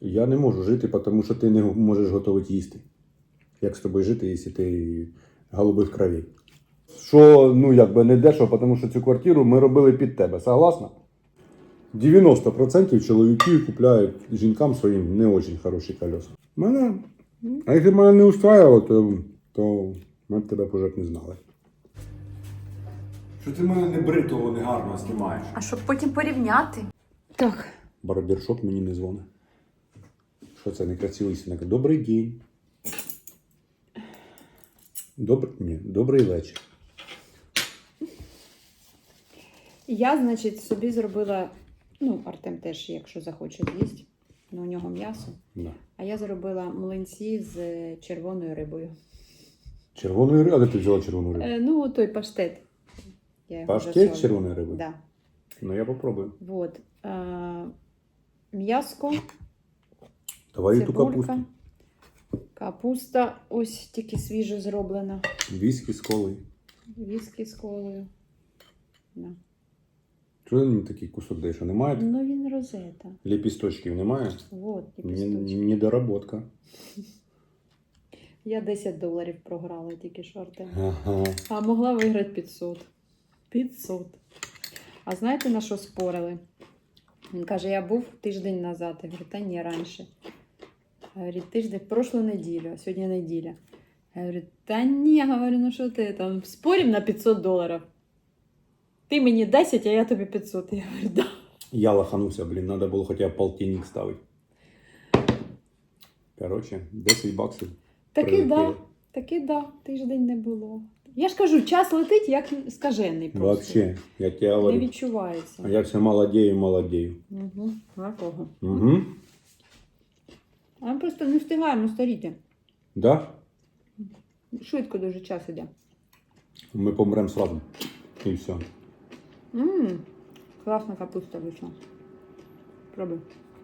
Я не можу жити, тому що ти не можеш готувати їсти. Як з тобою жити, якщо ти голубих кровей? Що, ну, якби не дешево, тому що цю квартиру ми робили під тебе, согласна? 90% чоловіків купляють жінкам своїм не дуже хороші колеса. Мене, а якщо мене не устраювало, то, то ми б тебе б не знали. Що ти мене не бритого, не гарно знімаєш? А щоб потім порівняти. Так. Барбершоп мені не дзвонить. Що це некрасивий синок? Добрий день. Добр... Ні, добрий вечір. Я, значить, собі зробила, ну, Артем теж, якщо захоче з'їсть, ну, у нього м'ясо. Да. А я зробила млинці з е, червоною рибою. Червоної риби. А де ти взяла червону рибу? Е, ну, той паштет. Я його Паштет з червоної риби? Да. Ну я попробую. Вот. М'яско, Давай і ту цибулька, капусту. капуста ось тільки свіжо зроблена. Віскі з колою. Віскі з колою. Да. Чого мені такий кусок даєш? А Немає? Ну, він розета. Ліпісточків немає? Вот, ліпісточки. Недоработка. Я 10 доларів програла тільки Артем. Ага. А могла виграти 500. 500. А знаєте, на що спорили? Він каже, я був тиждень назад. Я говорю, та ні, раніше. Я говорю, тиждень, прошлу неділю, а сьогодні неділя. Я говорю, та ні, я говорю, ну що ти там, спорим на 500 доларів. Ти мені 10, а я тобі 500. Я говорю, да. Я лоханувся, блін, треба було хоча б полтинник ставити. Коротше, 10 баксів. Таки да, таки да, тиждень не було. Я ж кажу, час летить, як скажений просто. Вообще, я тебе Не відчувається. А я все молодею, молодею. Угу. На кого? Угу. А ми просто не встигаємо старіти. Да? Швидко дуже час іде. Ми помремо сразу. І все. Ммм, класна капуста вийшла. Пробуй.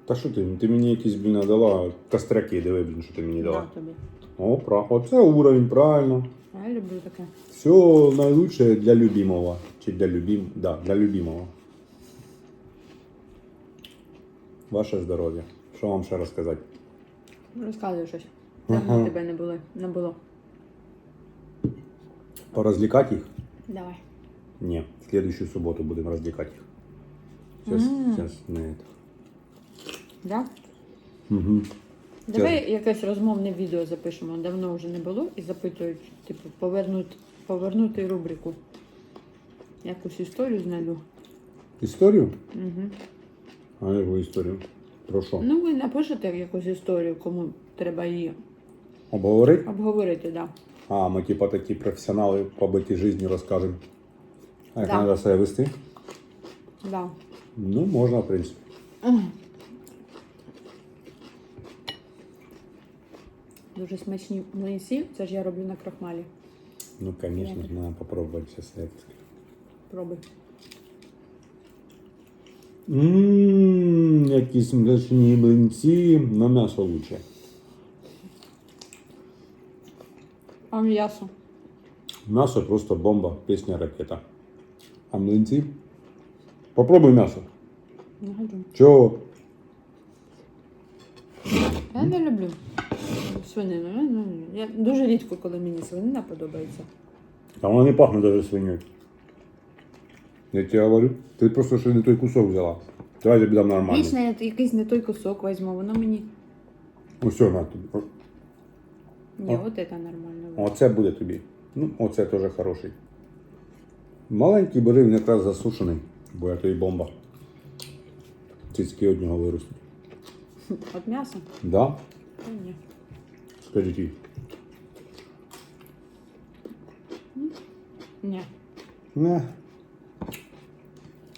Та що ти? Ти мені якісь, блін, дала костряки, диви, блін, що ти мені дала. Да, тобі. О, прав. Оце уровень, правильно. Я люблю таке. Все найкраще для любимого. Чи для любим... Да, для любимого. Ваше здоров'я. Що вам ще розказати? Розказуй щось. Давно Ага. тебе не було. Не було. Порозвлекати їх? Давай. Ні. В следующую суботу будемо розвлекати їх. Сейчас, М. сейчас не это. Да? Угу. Давай якесь розмовне відео запишемо. Давно вже не було і запитують, типу, повернути, повернути рубрику. Якусь історію знайду. Історію? Угу. А яку історію? Про що? Ну, ви напишете якусь історію, кому треба її Обговорити? обговорити, да. А, ми типа такі професіонали по биті житті розкажемо. А як Да. треба себе вести? Да. Ну, можна, в принципі. Дуже смачні млинці. Це ж я роблю на крахмалі. Ну, конечно, Як? надо попробовать сейчас. Пробуй. Ммм, якісь млечні блинці, на м'ясо лучше. А м'ясо. М'ясо просто бомба, пісня ракета. А млинці? Попробуй м'ясо. Не хочу. Чого? Я не люблю свинину. Я, не люблю. я дуже рідко, коли мені свинина подобається. А вона не пахне даже свиньою. Я тебе говорю, ти просто ще не той кусок взяла. Давай я тобі дам нормально. Вічно я якийсь не той кусок візьму, воно мені. Усе на тобі. Ні, от це нормально. Оце буде тобі. Ну, оце теж хороший. Маленький бери, він якраз засушений, бо я тобі бомба. Цицьки од нього виростуть. От м'яса? Да? Та ні. Скажіть їй. Ні. Не.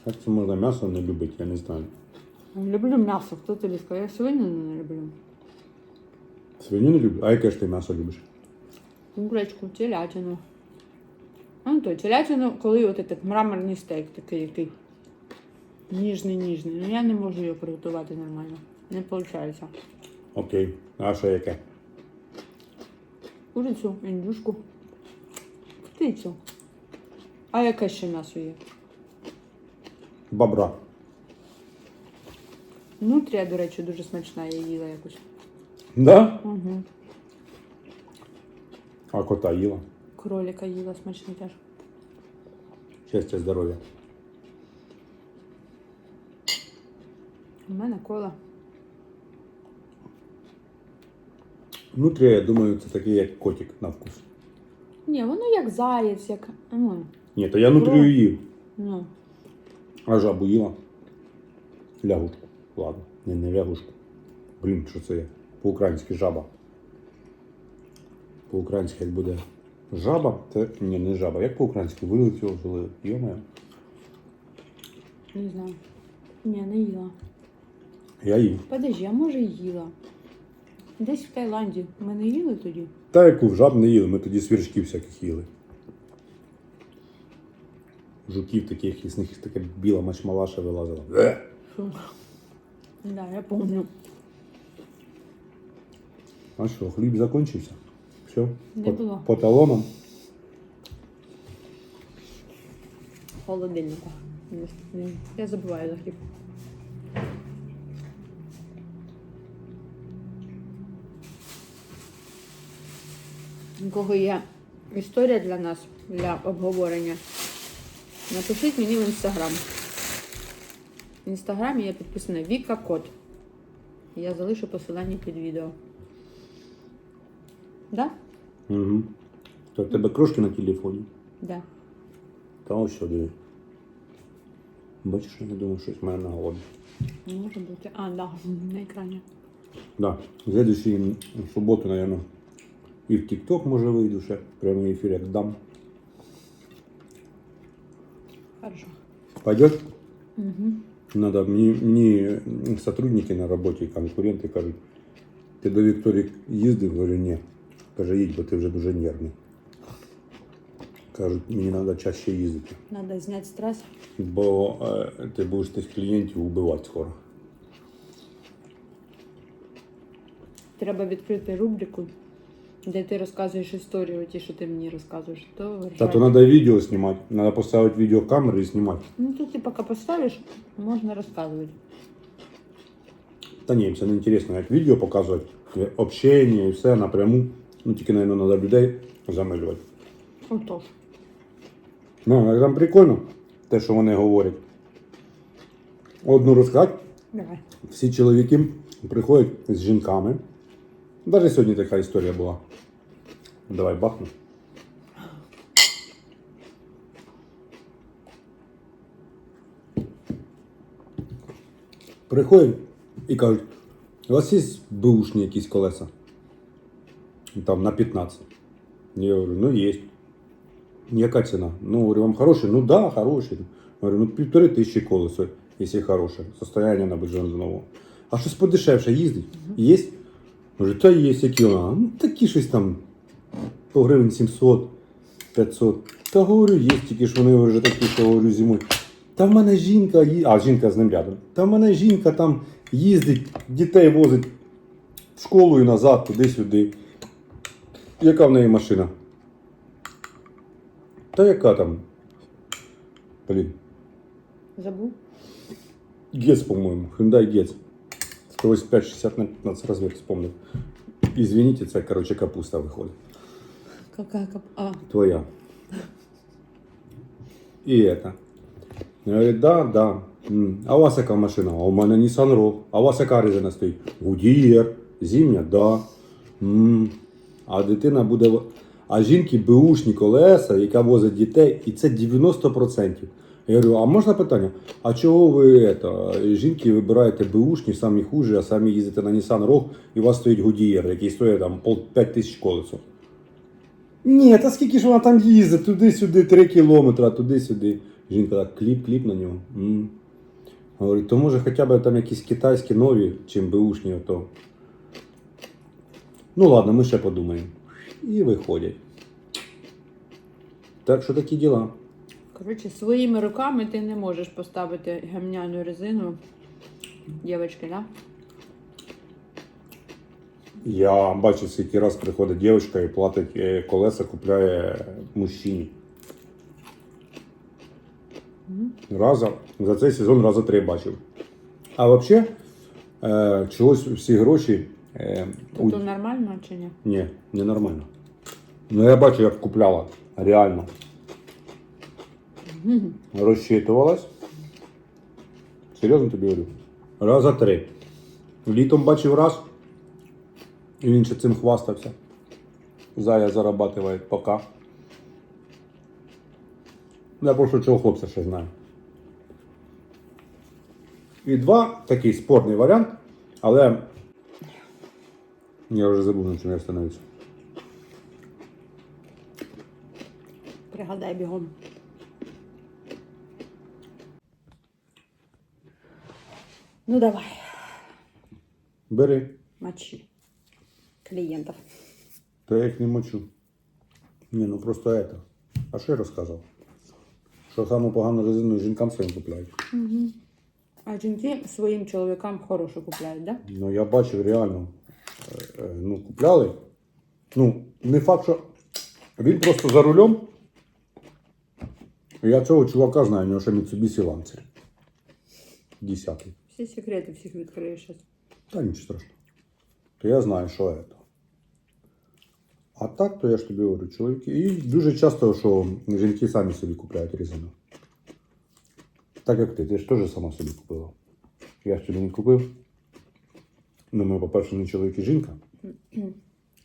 Як це можна м'ясо не любити, я не знаю. Люблю м'ясо. Хто тобі сказав? Я свинину не люблю. Свиню не люблю. А яке ж ти м'ясо любиш? Курочку, телятину. Ну то, телятину, коли от этот мраморний стейк такий, який ніжний, ніжний. Ну я не можу його приготувати нормально. Не виходить. Окей. А що яке? Курицю, індюшку, птицю. А яке ще м'ясо є? Бобра. Нутрія, до речі, дуже смачна, я їла якось. Да? Угу. А кота їла. Кролика їла смачний теж. Щастя, здоров'я. У мене кола. Нутрія, я думаю, це такий як котик на вкус. Ні, воно як заєць, як. Ну, Ні, то я нутрію їв. ну. А жабу їла. Лягушку. Ладно, не, не лягушку. Блін, що це є? По-українськи жаба. По-українськи як буде жаба, це ні, не жаба. Як по-українськи вилетіло, жили. Йоме. Не знаю. Ні, не їла. Я їв. Подожди, а може їла. Десь в Таїланді. Ми не їли тоді. Та яку в жаб не їли, ми тоді свірчків всяких їли. Жуків таких, із них така біла мачмалаша вилазила. Е! Да, я помню. А що, хліб закінчився? Все? Не було. по талонам? Холодильника. Я забуваю за хліб. У кого є історія для нас, для обговорення, напишіть мені в інстаграм. В інстаграмі я підписана Віка Кот. Я залишу посилання під відео. Да? Угу. То в тебе крошки на телефоні? Да. Та ось диви. Бачиш, я не думав, щось мене на голові. Може бути. А, да, на екрані. Да. В следующий суботу, наверное, і в ТикТок може вийду ще. Прямий ефір як дам. Хорошо. Пойдет? Угу. Надо, мені, мені сотрудники на роботі, конкуренти кажуть, ти до Вікторії їздив? Говорю, ні. Каже, їдь, бо ти вже дуже нервний. Кажуть, мені треба чаще їздити, Надо зняти стрес. бо е, ти будеш тих клієнтів вбивати скоро. Треба відкрити рубрику, де ти розказуєш історію, ті, що ти мені розказуєш. То Та то треба відео знімати, треба поставити відеокамеру і знімати. Ну тут ти поки поставиш, можна розказувати. Та ні, це не інтересно, як відео показувати, общення і все напряму. Ну тільки, мабуть, треба людей замилювати. Отож. Ну, а там прикольно, те, що вони говорять. Одну розказати, Давай. всі чоловіки приходять з жінками. Навіть сьогодні така історія була. Давай бахну. Приходять і кажуть, у вас є бушні якісь колеса? Там на 15. Я говорю, ну є. Яка ціна? Ну, говорю, вам хороші? Ну да, хороші. Говорю, ну півтори тисячі колесо, якщо хороше. Состояние на бензинового. А щось подешевше їздить? Є? Говорю, та є, які вона. Ну такі щось там по гривень 700, 500. Та говорю, є, тільки ж вони вже такі, що говорю, зимою. Та в мене жінка, а жінка з ним рядом. Та в мене жінка там їздить, дітей возить в школу і назад, туди-сюди. Яка в неї машина? Та яка там? Блін. Забув? Гец, по-моему. Hyundai Getz. 185-60 на 15 размер вспомнил. Извините, це, короче, капуста виходить. Какая кап... А, Твоя. И это. Говорит, да, да. М, А у вас яка машина? А у мене Nissan Rogue. А у вас яка резина стоїть? Goodyear. Зимня, да. М, А дитина буде. А жінки беушні колеса, яка возить дітей, і це 90%. Я говорю, а можна питання? А чого ви это, жінки вибираєте беушні, самі хужі, а самі їздите на Nissan Rogue, і у вас стоїть Goodyear, який стоїть там пол 5 тисяч колесо? Ні, та скільки ж вона там їздить, туди-сюди, 3 кілометри, туди-сюди. Жінка так кліп, кліп на нього. М. Говорить, то може хоча б там якісь китайські нові, чим беушні ото. Ну ладно, ми ще подумаємо. І виходять. Так що такі діла. коротше, своїми руками ти не можеш поставити гамняну резину. Дівчатки, да? Я бачив, скільки раз приходить дівчинка і платить е, колеса, купляє мужчині. Раза, за цей сезон раза три бачив. А взагалі, е, чогось всі гроші. Е, у... То нормально чи ні? Ні, не нормально. Ну я бачу, як купляла. Реально. Розчитувалась. Серйозно тобі говорю? Раза три. Літом бачив раз. І він ще цим хвастався. Зая зарабатывает пока. Я просто цього хлопця ще знаю. І два такий спорний варіант, але я вже забув на чому я становився. Пригадай бігом. Ну давай, Бери. мочи клієнтів. Та я їх не мочу. Ні, ну просто это. А що я розказав? Що саму погану резину жінкам своїм купляють. А жінки своїм чоловікам хорошу купляють, да? Ну я бачив реально. е, е, Ну, купляли. Ну, не факт, що він просто за рулем. Я цього чувака знаю, у нього ще Mitsubishi Lancer. Десятий. Всі секрети всіх відкриєш зараз. Та нічого страшного. То я знаю, що це. А так, то я ж тобі говорю, чоловіки. І дуже часто, що жінки самі собі купляють резину. Так як ти, ти ж теж сама собі купила. Я ж тобі не купив. Ну, ми, по-перше, не чоловік і жінка.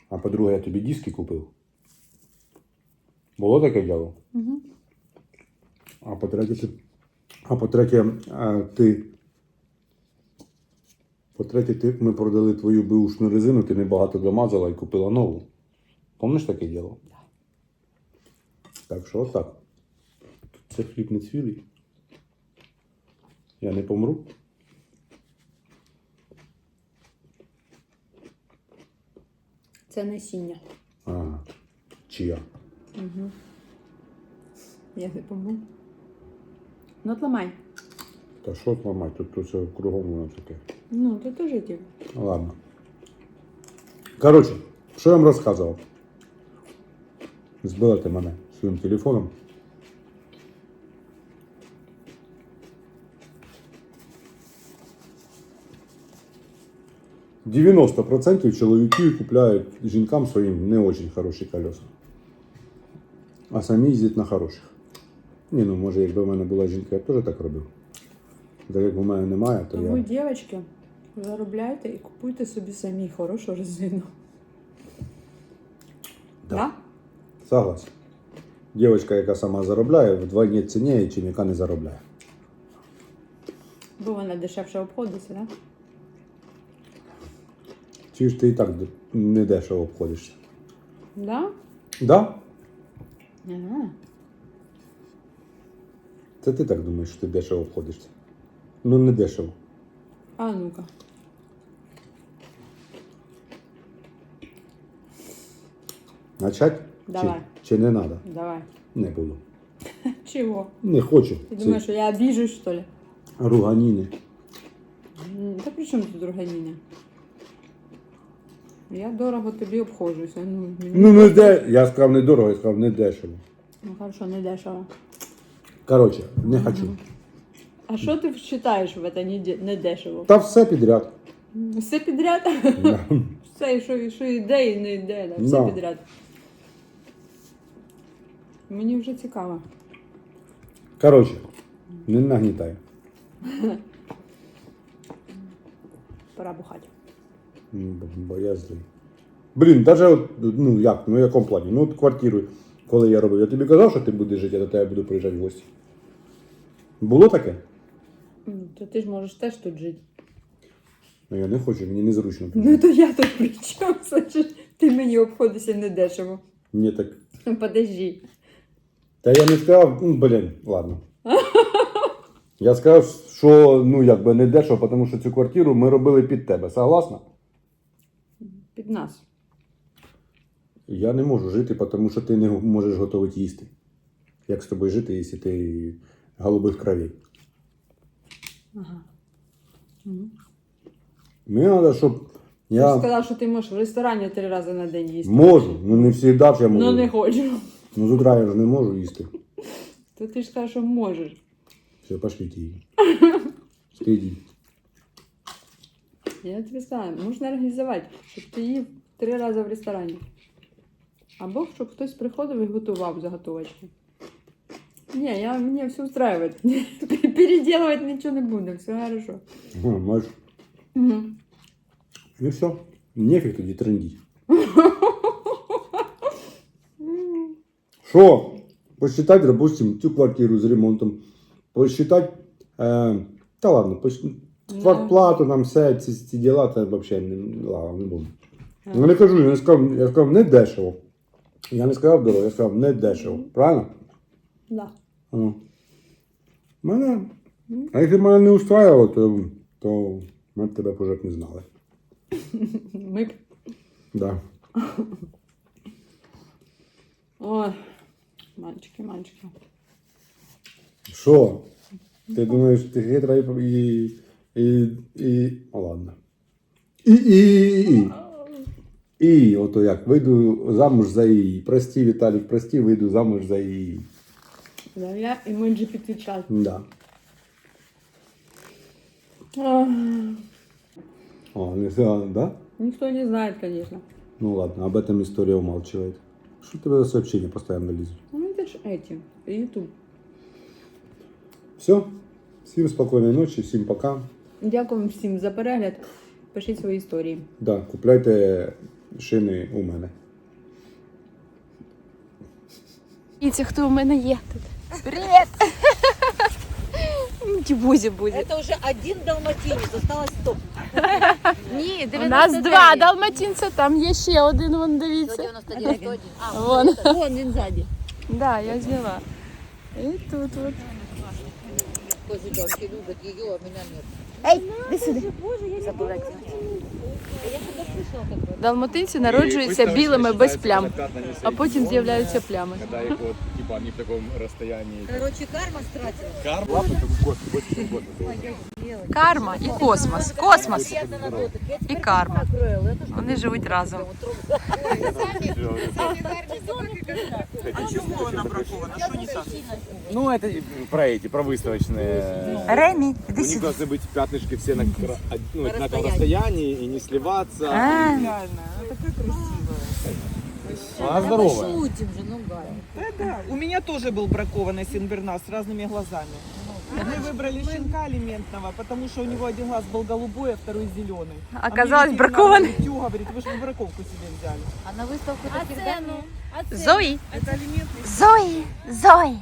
А по-друге, я тобі диски купив. Було таке діло? Угу. А по-третє, ти, а по-третє, ти. По-третє, ти, ми продали твою беушну резину, ти небагато домазала і купила нову. Помниш таке діло? Так що отак. Це хліб не цвілий. Я не помру. Це насіння. А, чия. Я не помню. Ну, от ламай. Та що ламати? Тут, тут все кругом воно таке. Ну, ти теж. Ну, Ладно. Коротше, що я вам розказував? Збила ти мене своїм телефоном. Дев'яносто процентів чоловіків купляють жінкам своїм не дуже хороші колеса. А самі їздять на хороших. Ні, ну може, якби в мене була жінка, я б теж так робив. Так як у мене немає, то Тому, я. дівчатки, заробляйте і купуйте собі самі хорошу резину. Да. Да? Согласен. Дівчинка, яка сама заробляє, вдвойні цініє, чим яка не заробляє. Бо вона дешевше обходиться, да? Чи ж ти і так не дешево обходишся? Да? Да? Ага. Це ти так думаєш, що ти дешево обходишся. Ну не дешево. А ну-ка. Начать? Давай. Чи, чи не треба? Давай. Не буду. Чего? Не хочу. Ты Ці думаешь, что я обижусь, что ли? руганіни. М, Да при чому тут друганіна? Я дорого тобі обходжуся. Ну, мені... Ну не де. Я сказав не дорого, я сказав не дешево. ну хорошо, не дешево. Коротше, не хочу. А що ти вважаєш в це не, де- не дешево? Та все підряд. Все підряд? Да. Все, що, що йде і не йде, да, все Да. підряд. Мені вже цікаво. Коротше, не нагнітай. Пора бухати. Ну, бо- я злий. Блін, даже от, ну як, ну в якому плані? Ну от квартиру, коли я робив, я тобі казав, що ти будеш жити, я до тебе буду приїжджати в гості. Було таке? То ти ж можеш теж тут жити. Ну я не хочу, мені незручно. Ну то я тут при чому? Ти мені обходишся недешево. Ні, так. Подожди. Та я не сказав, ну блін, ладно. Я сказав, що ну якби не дешево, тому що цю квартиру ми робили під тебе. Согласна? Під нас. Я не можу жити, тому що ти не можеш готувати їсти. Як з тобою жити, якщо ти голубих кровей? Ага. Мені треба, щоб Ти сказав, що ти можеш в ресторані три рази на день їсти. можу, ну не завжди ж я можу. Ну не хочу. Ну з утра я ж не можу їсти. То ти ж сказав, що можеш. Все, пошліть її. Скидіть. Я тобі сказала, можна організувати, щоб ти їв три рази в ресторані. Або щоб хтось приходив і готував заготовочки. Ні, я, мені все устраивает. Переделывать нічого не буде, все хорошо. Ага, можеш. Угу. І все. Нефіг тоді трендіть. Що? Посчитать, допустим, цю квартиру з ремонтом. Посчитать. Е, та ладно, посч... квартплату, нам все, ці, ці діла, це взагалі не, ладно, не буду. Я не кажу, я не сказав, я сказав не дешево. Я не сказав дорого, я сказав не дешево. Правильно? Да. Ну. Мене. А якщо мене не устраивало, то, то ми б тебе б не знали. Ми б Да. Ой, мальчики, мальчики. Що? Ти думаєш, ти хитра і. і, і, і... О, ладно. І, і, і, і. І, ото як, вийду замуж за її. Прості, Віталік, прості, вийду замуж за її. Да, я емоджі підключаю. Да. Ах, О, не знаю, да? Никто не знает, конечно. Ну ладно, об этом история умалчивает. Что тебе за сообщения постоянно лезут? Ну, это ж эти, YouTube. Все. Всем спокойной ночи, всем пока. Дякую всім за перегляд. Пишіть свої історії. Да, купляйте шини у мене. Дивіться, хто у мене є тут. Привіт! Тібузі буде. Это уже один далматинец, осталось стоп. Ні, У нас два далматинця, там є ще один, вон дивіться. 199. А, Вон. вот, вон він ззаді. Да, я взяла. І тут от. Козельочки любят ее, а меня нет. Ей, іди сюди. Забыла як звати. Я сюди слышала, как бы. Далматинці народжуються білими без плям, а потім з'являються плями. Когда их вот, типа, они в таком расстоянии. Короче, карма стратила. Карма, лапы, как год, год, год. Карма і космос. Космос Приятно на дотик. Я і теперь карма. покрою. Это ж Вони живуть разом. Ну, это про эти, про выставочные. Ремі, У іди них сюди. должны быть пятнышки все на, кра- ну, На одинаковом расстоянии. расстоянии и не сливаться. А, Она здоровая. Шутим же, ну Галя. Да, у меня тоже был бракованный синбернас с разными глазами. Мы выбрали щенка алиментного, потому что у него один глаз был голубой, а второй зеленый. Оказалось, бракованный. Тю говорит, вы же на браковку себе взяли. А на выставку таких цену? Зої. Это алиментный. Зої, Зої.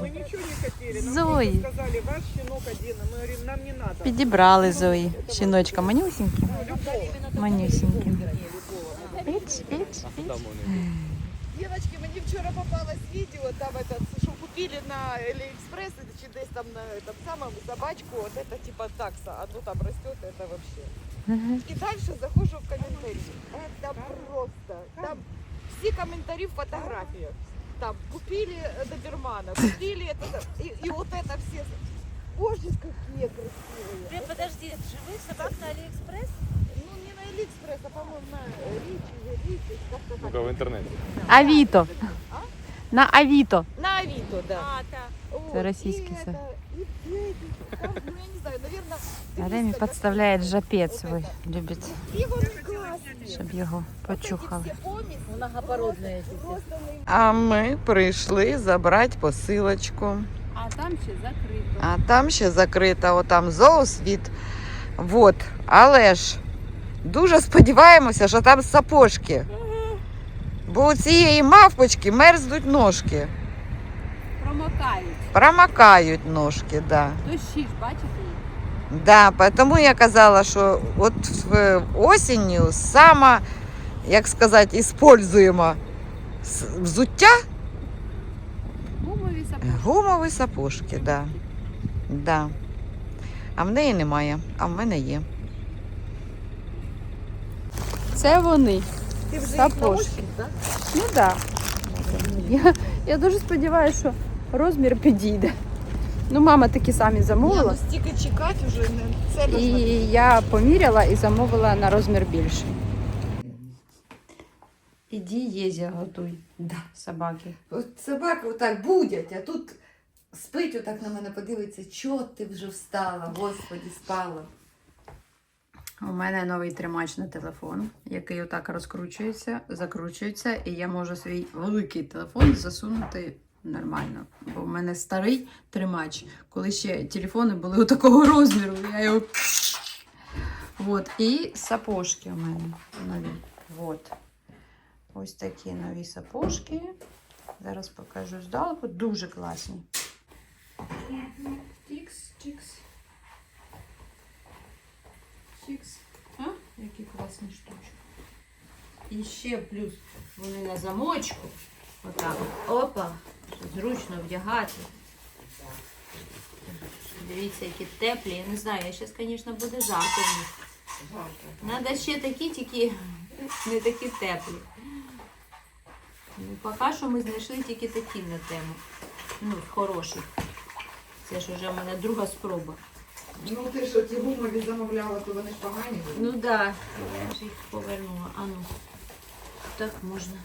Мы ничего не хотели. Нам Зои. просто сказали, ваш щенок один. А мы говорим, нам не надо. Підібрали Зої. Щіночка манюсінькі. Манюсінькі. Іч, іч, іч. Девочки, мені вчора попалось відео, там этот, що купили на Алиэкспресс, чи десь там на этом самом собачку, вот это типа такса, а ну там растет, это вообще. И дальше захожу в комментарии. Это просто, там все комментарии в фотографиях. Там купили э, добермана, купили это, и, и вот это все. Боже, какие красивые. Подожди, живых собак на Алиэкспресс? Ну, не на Алиэкспресс, а, по-моему, на Ричи, Ричи, как-то так. Только в интернете. Авіто. На Авіто. На Авито, да. А, так. Вот, Это российский и сайт. это, и эти, там, ну, я не знаю, наверное, Ремі підставляє жапець свій. Любить, И вот классные. щоб його почухали. Все помеси, Многопородные эти все. просто на А ми прийшли забрати посилочку. А там ще закрито. А там ще закрита, отам зоосвіт. Вот. Але ж дуже сподіваємося, що там сапожки. Бо у цієї мавпочки мерзнуть ножки. Промокають. Промокають ножки, да. Дощі ж, бачите? Да, тому я казала, що от осінню сама, як сказати, іспользуємо взуття Гумові сапожки. гумові сапожки, да. Да. А в неї немає, а в мене є. Це вони. Сапожки. Ну так. Да. Я, я дуже сподіваюся, що розмір підійде. Ну, мама такі самі замовила. стільки чекати вже не це І я поміряла і замовила на розмір більший. Іди, Єзя, готуй. Да. Собаки. От собаки отак будять, а тут спить, отак на мене подивиться, чого ти вже встала, господі, спала. У мене новий тримач на телефон, який отак розкручується, закручується, і я можу свій великий телефон засунути нормально. Бо в мене старий тримач, коли ще телефони були такого розміру. Я його. От. І сапожки у мене нові. От. Ось такі нові сапожки. Зараз покажу здалеку. Дуже класні. Тікс, чікс. Чікс. А? Які класні штучки. І ще плюс вони на замочку. Отак. Опа. Зручно вдягати. Дивіться, які теплі. Я не знаю, я зараз, звісно, буде жарко в них. Надо ще такі, тільки не такі теплі. Ну, поки що ми знайшли тільки такі на тему. Ну, хороші. Це ж вже в мене друга спроба. Ну ти що, ті гумові замовляла, то вони ж погані були. Ну так, да. я ж їх повернула. А ну. Так можна.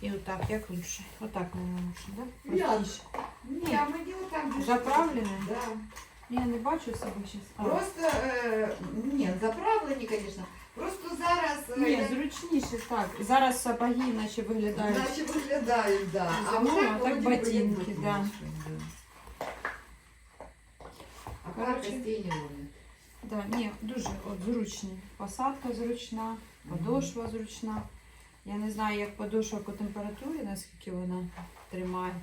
І отак, як лучше. Отак мені лучше, так? Да? Я- Простіше. Ні, а мені отак дуже Заправлене? Да. Я не бачу себе зараз. Просто, е, ні, заправлені, звісно. Просто зараз е, Ні, зручніше так. Зараз сапоги наче виглядають. наче виглядають, да. А Ну, а так вроді би, як ботинки, ботинки, да. Вони. Да, ні, дуже от, зручні. Посадка зручна, подошва зручна. Я не знаю, як подошва по температурі, наскільки вона тримає.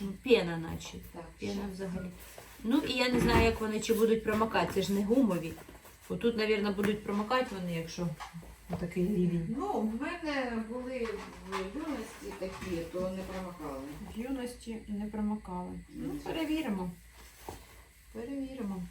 Ну, пена наче. Так, Пена взагалі. Ну і я не знаю, як вони чи будуть промокати. Це ж не гумові. Бо тут, мабуть, будуть промокати вони, якщо такий рівень. Ну, в мене були в юності такі, то не промахали. В юності не промокали. Ну, перевіримо. Перевіримо.